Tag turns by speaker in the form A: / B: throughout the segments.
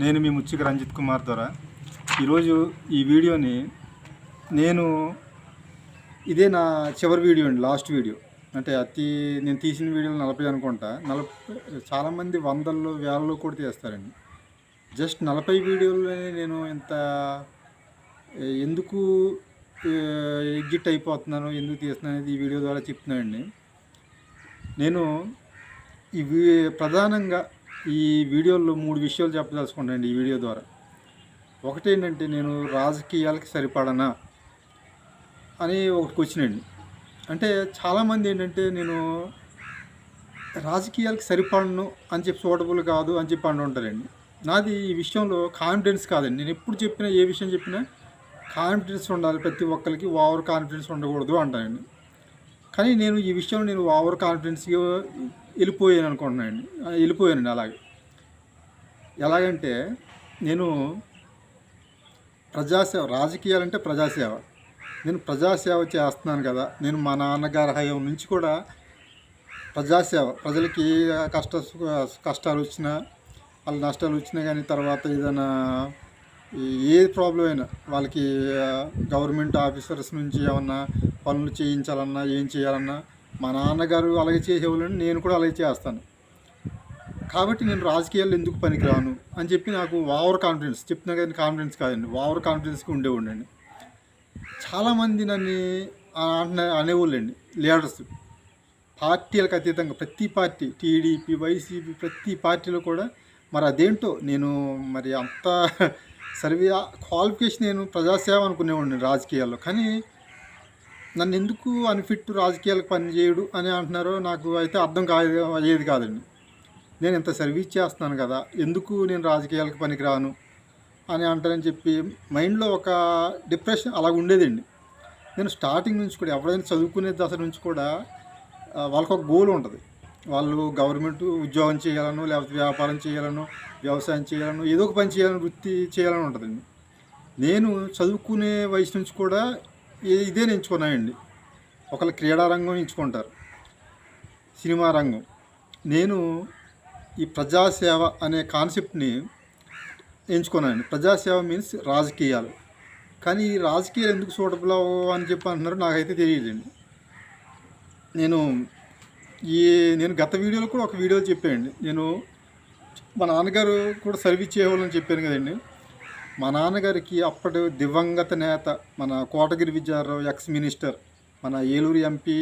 A: నేను మీ ముచ్చిక రంజిత్ కుమార్ ద్వారా. ఈరోజు ఈ వీడియోని నేను ఇదే నా చివరి వీడియో అండి లాస్ట్ వీడియో. అంటే అతి నేను తీసిన వీడియోలు నలభై అనుకుంటా. నలభై చాలామంది వందల్లో వేలలో కూడా తీస్తారండి. జస్ట్ నలభై వీడియోలోనే నేను ఇంత ఎందుకు ఎగ్జిట్ అయిపోతున్నాను ఎందుకు తీస్తున్నాను అనేది ఈ వీడియో ద్వారా చెప్తున్నానండి. నేను ఇవి ప్రధానంగా ఈ వీడియోలో మూడు విషయాలు చెప్పదలుచుకుంటానండి ఈ వీడియో ద్వారా. ఒకటి ఏంటంటే నేను రాజకీయాలకి సరిపడనా అని ఒకటి క్వశ్చన్ అండి. అంటే చాలామంది ఏంటంటే నేను రాజకీయాలకు సరిపడను అని చెప్పి సూటబుల్ కాదు అని చెప్పి అంటుంటారండి నాది ఈ విషయంలో కాన్ఫిడెన్స్ కాదండి. నేను ఎప్పుడు చెప్పినా ఏ విషయం చెప్పినా కాన్ఫిడెన్స్ ఉండాలి. ప్రతి ఒక్కరికి ఓవర్ కాన్ఫిడెన్స్ ఉండకూడదు అంటానండి. కానీ నేను ఈ విషయంలో నేను ఓవర్ కాన్ఫిడెన్స్గా వెళ్ళిపోయాను అనుకుంటున్నానండి. వెళ్ళిపోయానండి అలాగే. ఎలాగంటే నేను ప్రజాసేవ రాజకీయాలంటే ప్రజాసేవ. నేను ప్రజాసేవ చేస్తున్నాను కదా నేను మా నాన్నగారి హయం నుంచి కూడా ప్రజాసేవ ప్రజలకి ఏ కష్ట కష్టాలు వచ్చినా వాళ్ళ నష్టాలు వచ్చినా కానీ తర్వాత ఏదైనా ఏ ప్రాబ్లం అయినా వాళ్ళకి గవర్నమెంట్ ఆఫీసర్స్ నుంచి ఏమన్నా పనులు చేయించాలన్నా ఏం చేయాలన్నా మా నాన్నగారు అలాగే చేసేవాళ్ళని నేను కూడా అలాగే చేస్తాను. కాబట్టి నేను రాజకీయాల్లో ఎందుకు పనికిరాను అని చెప్పి నాకు ఓవర్ కాన్ఫిడెన్స్ చెప్పిన కానీ కాన్ఫిడెన్స్ కాదండి ఓవర్ కాన్ఫిడెన్స్కి ఉండేవాడండి చాలామంది నన్ను అనే అనేవాళ్ళండి లీడర్స్. పార్టీలకు అతీతంగా ప్రతి పార్టీ టీడీపీ వైసీపీ ప్రతి పార్టీలో కూడా మరి అదేంటో నేను మరి అంత సర్వే క్వాలిఫికేషన్ నేను ప్రజాసేవ అనుకునేవాడిని రాజకీయాల్లో. కానీ నన్ను ఎందుకు అన్ఫిట్ రాజకీయాలకు పనిచేయడు అని అంటున్నారో నాకు అయితే అర్థం కాదు అయ్యేది కాదండి. నేను ఇంత సర్వీస్ చేస్తున్నాను కదా ఎందుకు నేను రాజకీయాలకు పనికిరాను అని అంటారని చెప్పి మైండ్లో ఒక డిప్రెషన్ అలాగ ఉండేదండి. నేను స్టార్టింగ్ నుంచి కూడా ఎవరైనా చదువుకునే దశ నుంచి కూడా వాళ్ళకు వాళ్ళకి ఒక గోల్ ఉంటుంది. వాళ్ళు గవర్నమెంట్ ఉద్యోగం చేయాలను లేకపోతే వ్యాపారం చేయాలను వ్యవసాయం చేయాలను ఏదో ఒక పని చేయాలని వృత్తి చేయాలని ఉంటుందండి. నేను చదువుకునే వయసు నుంచి కూడా ఇదే ఎంచుకున్నాయండి ఒకళ్ళు క్రీడా రంగం ఎంచుకుంటారు సినిమా రంగం. నేను ఈ ప్రజాసేవ అనే కాన్సెప్ట్ని ఎంచుకున్నాను ప్రజాసేవ మీన్స్ రాజకీయాలు. కానీ ఈ రాజకీయాలు ఎందుకు సూటబుల్ అని చెప్పి అంటున్నారు నాకైతే తెలియదండి నేను ఈ నేను గత వీడియోలో కూడా ఒక వీడియో చెప్పానండి. నేను మా నాన్నగారు కూడా సర్వీస్ చేయవాలని చెప్పాను కదండి. మా నాన్నగారికి అప్పటి దివంగత నేత మన కోటగిరి విద్యారావు ఎక్స్ మినిస్టర్ మన Eluru MP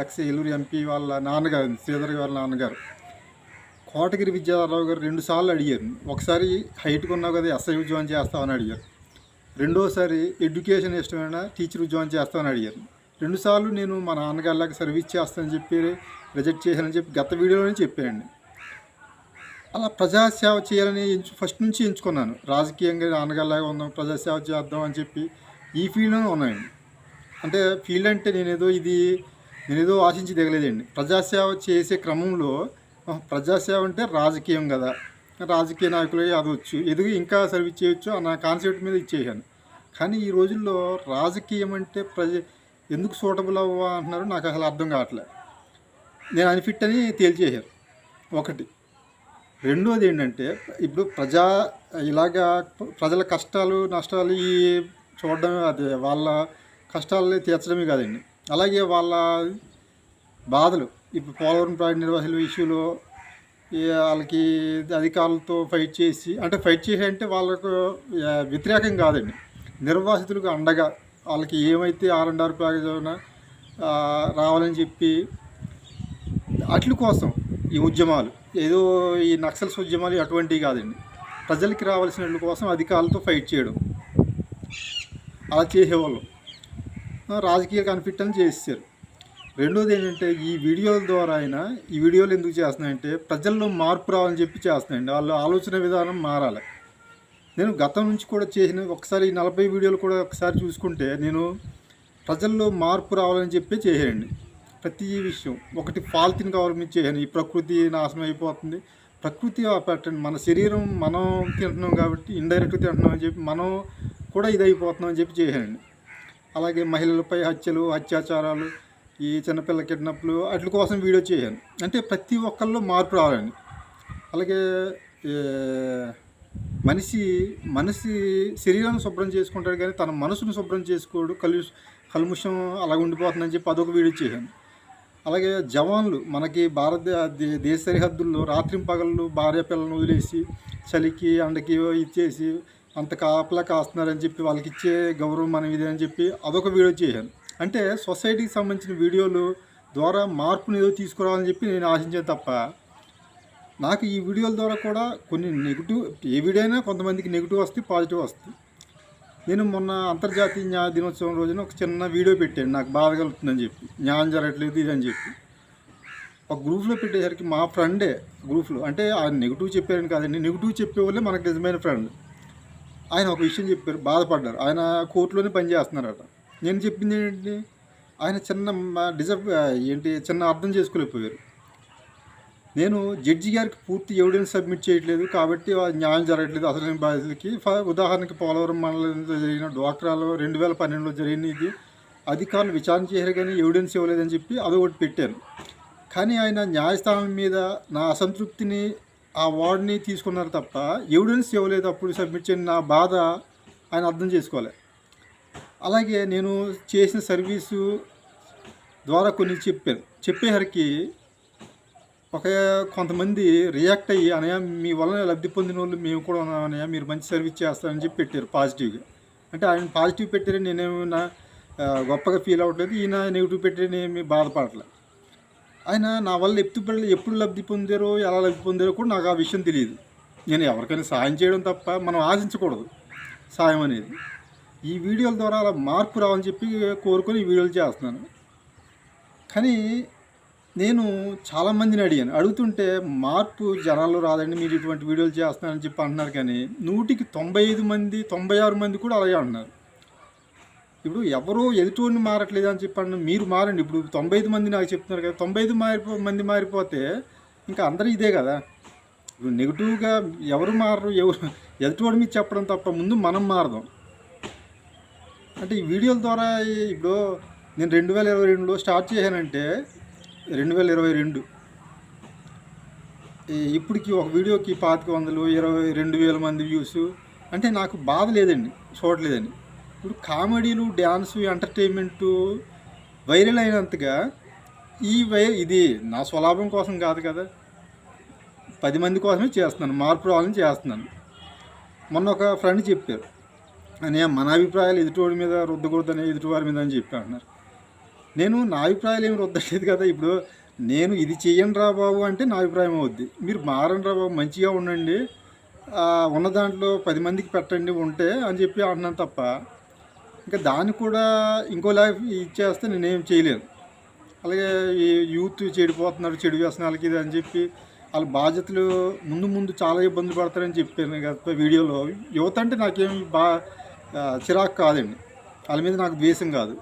A: ex Eluru MP వాళ్ళ నాన్నగారు శ్రీధర్ గారి నాన్నగారు. కోటగిరి విద్యారావు గారు రెండుసార్లు అడిగారు. ఒకసారి హైట్గా ఉన్నావు కదా ఎస్ఐ ఉద్యోగం చేస్తామని అడిగారు. రెండోసారి ఎడ్యుకేషన్ ఇష్టమైన టీచర్ ఉద్యోగం చేస్తామని అడిగారు. రెండుసార్లు నేను మా నాన్నగారిలాగా సర్వీస్ చేస్తానని చెప్పి రిజెక్ట్ చేశానని చెప్పి గత వీడియోలోనే చెప్పానండి. అలా ప్రజాసేవ చేయాలని ఎంచు ఫస్ట్ నుంచి ఎంచుకున్నాను. రాజకీయంగా నాన్నగారిలాగా ఉందాం ప్రజాసేవ చేద్దాం అని చెప్పి ఈ ఫీల్డ్లోనే ఉన్నాయండి అంటే ఫీల్డ్ అంటే నేనేదో ఇది నేనేదో ఆశించి దిగలేదండి. ప్రజాసేవ చేసే క్రమంలో ప్రజాసేవ అంటే రాజకీయం కదా. రాజకీయ నాయకులు అదొచ్చు ఎదుగు ఇంకా సర్వీస్ చేయొచ్చు అన్న కాన్సెప్ట్ మీద ఇచ్చేసాను కానీ ఈ రోజుల్లో రాజకీయం అంటే ప్రజ ఎందుకు సూటబుల్ అవ్వ అంటున్నారు నాకు అసలు అర్థం కావట్లేదు నేను అన్ఫిట్ అని తేల్చేశారు. ఒకటి. రెండోది ఏంటంటే ఇప్పుడు ప్రజా ఇలాగా ప్రజల కష్టాలు నష్టాలు ఈ చూడడమే అదే వాళ్ళ కష్టాలని తీర్చడమే కాదండి. అలాగే వాళ్ళ బాధలు ఇప్పుడు పోలవరం ప్రాజెక్ట్ నిర్వాహకుల ఇష్యూలో వాళ్ళకి అధికారులతో ఫైట్ చేసి అంటే ఫైట్ చేసి అంటే వాళ్ళకు వ్యతిరేకం కాదండి. నిర్వాసితులకు అండగా వాళ్ళకి ఏమైతే ఆర్ అండ్ ఆర్ ప్యాకేజ్ అయినా రావాలని చెప్పి అట్ల కోసం ఈ ఉద్యమాలు ఏదో ఈ నక్సల్స్ ఉద్యమాలు అటువంటివి కాదండి. ప్రజలకి రావాల్సిన కోసం అధికారులతో ఫైట్ చేయడం. అలా చేసేవాళ్ళం. రాజకీయ కన్ఫిట్ అని చేస్తారు రెండోది ఏంటంటే ఈ వీడియోల ద్వారా అయినా ఈ వీడియోలు ఎందుకు చేస్తున్నాయంటే ప్రజల్లో మార్పు రావాలని చెప్పి చేస్తున్నాయండి. వాళ్ళ ఆలోచన విధానం మారాలి. నేను గతం నుంచి కూడా చేసిన ఒకసారి ఈ నలభై వీడియోలు కూడా ఒకసారి చూసుకుంటే నేను ప్రజల్లో మార్పు రావాలని చెప్పి చేసేయండి ప్రతి విషయం. ఒకటి ఫాల్తీని గవర్నమెంట్ ఈ ప్రకృతి నాశనం అయిపోతుంది. ప్రకృతి పెట్టండి మన శరీరం మనం తింటున్నాం కాబట్టి ఇండైరెక్ట్గా తింటున్నాం అని చెప్పి మనం కూడా ఇది అయిపోతున్నాం అని చెప్పి చేశానండి అలాగే మహిళలపై హత్యలు అత్యాచారాలు ఈ చిన్నపిల్ల కిడ్నాప్లు వాటి కోసం వీడియో చేశాను అంటే ప్రతి ఒక్కళ్ళు మార్పు రావాలండి. అలాగే మనిషి మనిషి శరీరాన్ని శుభ్రం చేసుకుంటాడు కానీ తన మనసును శుభ్రం చేసుకోడు కలు కలుముషం అలాగ ఉండిపోతుందని చెప్పి అదొక వీడియో చేశాను అలాగే జవాన్లు మనకి భారత దేశ సరిహద్దుల్లో రాత్రింపగళ్ళు భార్య పిల్లలను వదిలేసి చలికి అండకి ఇచ్చేసి అంత కాపలా కాస్తున్నారని చెప్పి వాళ్ళకి ఇచ్చే గౌరవం మనం ఇదే అని చెప్పి అదొక వీడియో చేశాను. అంటే సొసైటీకి సంబంధించిన వీడియోలు ద్వారా మార్పుని ఏదో తీసుకురావాలని చెప్పి నేను ఆశించాను తప్ప నాకు ఈ వీడియోల ద్వారా కూడా కొన్ని నెగిటివ్ ఏ వీడియో అయినా కొంతమందికి నెగిటివ్ వస్తాయి పాజిటివ్ వస్తాయి. నేను మొన్న అంతర్జాతీయ న్యాయ దినోత్సవం రోజున ఒక చిన్న వీడియో పెట్టాను. నాకు బాధ కలుగుతుందని చెప్పి. న్యాయం జరగట్లేదు ఇదని చెప్పి. ఒక గ్రూప్లో పెట్టేసరికి మా ఫ్రెండే గ్రూప్లో అంటే ఆయన నెగిటివ్ చెప్పారని కాదండి నెగిటివ్ చెప్పేవాళ్ళే మనకు నిజమైన ఫ్రెండ్. ఆయన ఒక విషయం చెప్పారు బాధపడ్డారు. ఆయన కోర్టులోనే పనిచేస్తున్నారట నేను చెప్పింది ఏంటి? ఆయన చిన్న డిజర్వ్ ఏంటి? చిన్న అర్థం చేసుకోలేకపోయారు. నేను జడ్జి గారికి పూర్తి ఎవిడెన్స్ సబ్మిట్ చేయట్లేదు కాబట్టి ఆ న్యాయం జరగట్లేదు. అసలు బాధితులకి ఫ- ఉదాహరణకి పోలవరం మండలంలో జరిగిన డ్వాక్రాలో రెండు వేల పన్నెండులో జరిగినది అధికారులు విచారణ చేశారు కానీ ఎవిడెన్స్ ఇవ్వలేదని చెప్పి అదొకటి పెట్టాను కానీ ఆయన న్యాయస్థానం మీద నా అసంతృప్తిని ఆ వార్డుని తీసుకున్నారు తప్ప ఎవిడెన్స్ ఇవ్వలేదు అప్పుడు సబ్మిట్ చేయని నా బాధ ఆయన అర్థం చేసుకోవాలి అలాగే నేను చేసిన సర్వీసు ద్వారా కొన్ని చెప్పాను చెప్పేసరికి ఒక కొంతమంది రియాక్ట్ అయ్యి అనయా మీ వలన లబ్ధి పొందిన వాళ్ళు మేము కూడా ఉన్నాం మీరు మంచి సర్వీస్ చేస్తారని చెప్పి పెట్టారు పాజిటివ్గా అంటే ఆయన పాజిటివ్ పెట్టారని నేనేమన్నా గొప్పగా ఫీల్ అవ్వట్లేదు. ఈయన నెగిటివ్ పెట్టారని ఏమి బాధపడట్లేదు ఆయన నా వల్ల ఎప్పుడు ఎప్పుడు లబ్ధి పొందారో ఎలా లబ్ధి పొందారో కూడా నాకు ఆ విషయం తెలియదు. నేను ఎవరికైనా సాయం చేయడం తప్ప మనం ఆశించకూడదు సాయం అనేది. ఈ వీడియోల ద్వారా అలా మార్పు రావాలని చెప్పి కోరుకొని ఈ వీడియోలు చేస్తున్నాను. కానీ నేను చాలామందిని అడిగాను. అడుగుతుంటే మార్పు జనాల్లో రాదండి మీరు ఇటువంటి వీడియోలు చేస్తున్నారని చెప్పి అంటున్నారు కానీ నూటికి తొంభై ఐదు మంది తొంభై ఆరు మంది కూడా అలాగే అంటున్నారు. ఇప్పుడు ఎవరో ఎదుటోడిని మారట్లేదు అని చెప్పి మీరు మారండి. ఇప్పుడు తొంభై ఐదు మంది నాకు చెప్తున్నారు కదా తొంభై ఐదు మారిపో మంది మారిపోతే ఇంకా అందరూ ఇదే కదా. ఇప్పుడు నెగిటివ్గా ఎవరు మారరు ఎవరు ఎదుటివాడి మీద చెప్పడం తప్ప ముందు మనం మారదాం. అంటే ఈ వీడియోల ద్వారా ఇప్పుడు నేను రెండు వేల ఇరవై రెండులో స్టార్ట్ చేశానంటే రెండు వేల ఇరవై రెండు. ఇప్పటికి ఒక వీడియోకి పాతిక వందలు ఇరవై రెండు వేల మంది వ్యూస్. అంటే నాకు బాధ లేదండి చూడలేదని. ఇప్పుడు కామెడీలు డ్యాన్సు ఎంటర్టైన్మెంటు వైరల్ అయినంతగా ఈ వై ఇది నా స్వలాభం కోసం కాదు కదా. పది మంది కోసమే చేస్తున్నాను మార్పు రావాలని చేస్తున్నాను. మొన్న ఒక ఫ్రెండ్ చెప్పారు. అని మన అభిప్రాయాలు ఎదుటివాడి మీద రుద్దకూడదని ఎదుటివారి మీద అని చెప్పి అంటున్నారు. నేను నా అభిప్రాయాలు ఏమి రుద్దలేదు కదా. ఇప్పుడు నేను ఇది చెయ్యండి రా బాబు అంటే నా అభిప్రాయం అవుద్ది. మీరు మారండి రా బాబు మంచిగా ఉండండి. ఉన్న దాంట్లో పది మందికి పెట్టండి ఉంటే అని చెప్పి అన్నాను తప్ప ఇంకా దాన్ని కూడా ఇంకో లైఫ్ ఇచ్చేస్తే నేనేం చేయలేను. అలాగే ఈ యూత్ చెడిపోతున్నారు చెడు వ్యసనాలకి ఇది అని చెప్పి వాళ్ళ బాధ్యతలు ముందు ముందు చాలా ఇబ్బందులు పడతారని చెప్పాను కదా వీడియోలో. యువత అంటే నాకేం బా చిరాకు కాదండి. వాళ్ళ మీద నాకు ద్వేషం కాదు.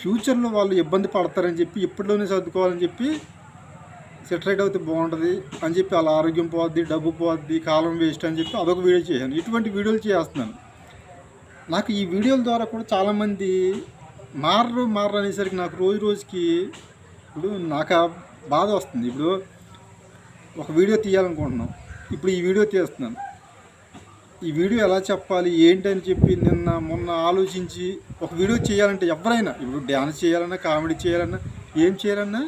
A: ఫ్యూచర్లో వాళ్ళు ఇబ్బంది పడతారని చెప్పి ఇప్పటిలోనే సర్దుకోవాలని చెప్పి సెటరేట్ అవుతే బాగుంటుంది అని చెప్పి వాళ్ళ ఆరోగ్యం పోద్ది డబ్బు పోద్ది కాలం వేస్ట్ అని చెప్పి అదొక వీడియో చేశాను. ఇటువంటి వీడియోలు చేస్తున్నాను. నాకు ఈ వీడియోల ద్వారా కూడా చాలామంది మారరు మారరు అనేసరికి నాకు రోజు రోజుకి ఇప్పుడు నాకు బాధ వస్తుంది. ఇప్పుడు ఒక వీడియో తీయాలనుకుంటున్నాం. ఇప్పుడు ఈ వీడియో తీస్తున్నాను. ఈ వీడియో ఎలా చెప్పాలి ఏంటి అని చెప్పి నిన్న మొన్న ఆలోచించి ఒక వీడియో చేయాలంటే ఎవరైనా ఇప్పుడు డ్యాన్స్ చేయాలన్నా కామెడీ చేయాలన్నా ఏం చేయాలన్నా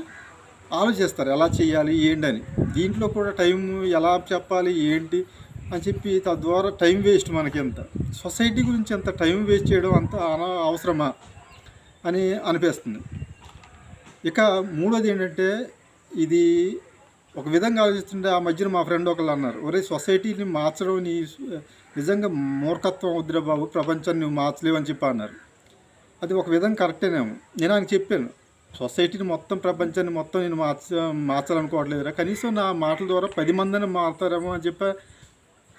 A: ఆలోచిస్తారు ఎలా చేయాలి ఏంటని. దీంట్లో కూడా టైం ఎలా చెప్పాలి ఏంటి అని చెప్పి తద్వారా టైం వేస్ట్ మనకి ఎంత సొసైటీ గురించి ఎంత టైం వేస్ట్ చేయడం అంత అవసరమా అని అనిపిస్తుంది. ఇక మూడోది ఏంటంటే ఇది ఒక విధంగా ఆలోచిస్తుంటే ఆ మధ్యన మా ఫ్రెండ్ ఒకళ్ళు అన్నారు ఒరే సొసైటీని మార్చడం నీ నిజంగా మూర్ఖత్వం వద్దురా బాబు ప్రపంచాన్ని నువ్వు మార్చలేవు అని చెప్పి అన్నారు. అది ఒక విధంగా కరెక్టేనేమో నేను ఆయన చెప్పాను సొసైటీని మొత్తం ప్రపంచాన్ని మొత్తం నేను మార్చ మార్చాలనుకోవట్లేదురా కనీసం నా మాటల ద్వారా పది మందిని మారుతారేమో అని చెప్పి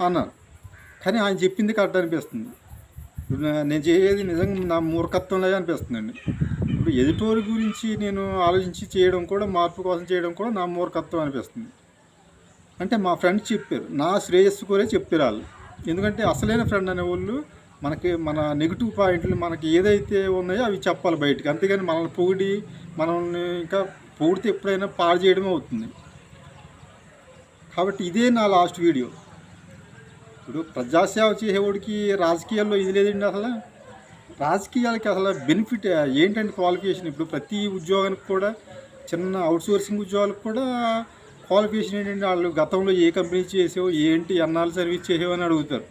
A: అన్నారు. కానీ ఆయన చెప్పింది కరెక్ట్ అనిపిస్తుంది. ఇప్పుడు నా- నేను చేసేది నిజంగా నా మూర్ఖత్వంలాగా అనిపిస్తుందండి. ఇప్పుడు ఎదుటోరి గురించి నేను ఆలోచించి చేయడం కూడా మార్పు కోసం చేయడం కూడా నా మూర్ఖత్వం అనిపిస్తుంది. అంటే మా ఫ్రెండ్స్ చెప్పారు నా శ్రేయస్సు కూడా చెప్పారు వాళ్ళు ఎందుకంటే అసలైన ఫ్రెండ్ అనే వాళ్ళు మనకి మన నెగిటివ్ పాయింట్లు మనకి ఏదైతే ఉన్నాయో అవి చెప్పాలి బయటికి. అంతేగాని మనల్ని పొగిడి మనల్ని ఇంకా పొగిడితే ఎప్పుడైనా పాడు చేయడమే అవుతుంది. కాబట్టి ఇదే నా లాస్ట్ వీడియో ఇప్పుడు ప్రజాసేవ చేసేవాడికి రాజకీయాల్లో ఇది లేదండి అసలు. రాజకీయాలకి అసలు బెనిఫిట్ ఏంటంటే క్వాలిఫికేషన్ ఇప్పుడు ప్రతి ఉద్యోగానికి కూడా చిన్న అవుట్సోర్సింగ్ ఉద్యోగాలకు కూడా క్వాలిఫికేషన్ ఏంటంటే వాళ్ళు గతంలో ఏ కంపెనీ చేసావు ఏంటి ఎన్నాళ్ళు సర్వీస్ చేసావు అని అడుగుతారు.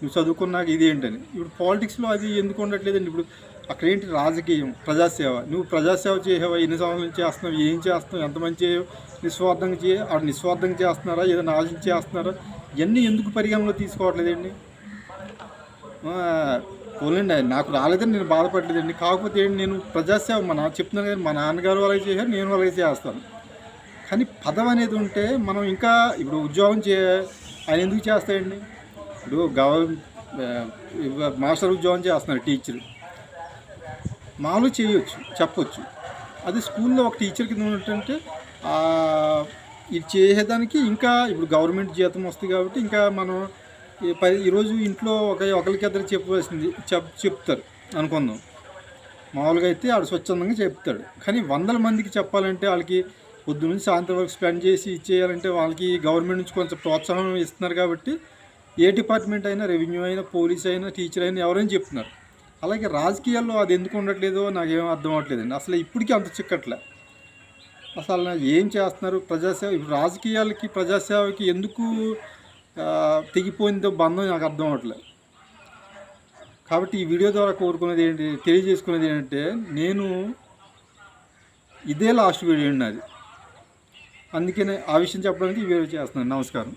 A: నువ్వు చదువుకున్నాక ఇది ఏంటని. ఇప్పుడు పాలిటిక్స్లో అది ఎందుకు ఉండట్లేదండి? ఇప్పుడు అక్కడ ఏంటి రాజకీయం ప్రజాసేవ. నువ్వు ప్రజాసేవ చేసావా? ఎన్ని సంవత్సరాల నుంచి చేస్తున్నావు? ఏం చేస్తున్నావు? ఎంతమంది చేయవు నిస్వార్థంగా చేయ ఆడు నిస్వార్థంగా చేస్తున్నారా? ఏదైనా ఆలోచించి చేస్తున్నారా? ఇవన్నీ ఎందుకు పరిగణలో తీసుకోవట్లేదండి? పోలేండి నాకు రాలేదని నేను బాధపడలేదండి. కాకపోతే ఏంటి నేను ప్రజాసేవ మా నాన్న చెప్తున్నాను కదా మా నాన్నగారు అలాగే చేశారు నేను అలాగే చేస్తాను. కానీ పదవి అనేది ఉంటే మనం ఇంకా ఇప్పుడు ఉద్యోగం చే ఆయన ఎందుకు చేస్తాయండి ఇప్పుడు గవర్నమెంట్ మాస్టర్ ఉద్యోగం చేస్తున్నారు టీచర్. మామూలు చేయొచ్చు చెప్పొచ్చు. అది స్కూల్లో ఒక టీచర్ కింద ఉన్నట్టంటే ఇది చేసేదానికి ఇంకా ఇప్పుడు గవర్నమెంట్ జీతం వస్తుంది కాబట్టి ఇంకా మనం ఈరోజు ఇంట్లో ఒక ఒకరికి ఇద్దరు చెప్పవలసింది చెప్ చెప్తారు అనుకుందాం. మామూలుగా అయితే ఆడు స్వచ్ఛందంగా చెప్తాడు. కానీ వందల మందికి చెప్పాలంటే వాళ్ళకి పొద్దు నుంచి సాయంత్రం వరకు స్పెండ్ చేసి ఇచ్చేయాలంటే వాళ్ళకి గవర్నమెంట్ నుంచి కొంచెం ప్రోత్సాహం ఇస్తున్నారు కాబట్టి ఏ డిపార్ట్మెంట్ అయినా రెవెన్యూ అయినా పోలీస్ అయినా టీచర్ అయినా ఎవరైనా చెప్తున్నారు. అలాగే రాజకీయాల్లో అది ఎందుకు ఉండట్లేదో నాకేం అర్థం అవ్వట్లేదండి. అసలు ఇప్పటికీ అంత చిక్కట్లే. అసలు ఏం చేస్తున్నారు? ప్రజాసేవ ఇప్పుడు రాజకీయాలకి ప్రజాసేవకి ఎందుకు తెగిపోయిందో బంధం నాకు అర్థం అవ్వట్లేదు కాబట్టి ఈ వీడియో ద్వారా కోరుకునేది ఏంటి తెలియజేసుకునేది ఏంటంటే నేను ఇదే లాస్ట్ వీడియో అండి నాది. అందుకనే ఆ విషయం చెప్పడానికి ఈ వీడియో చేస్తున్నాను. నమస్కారం.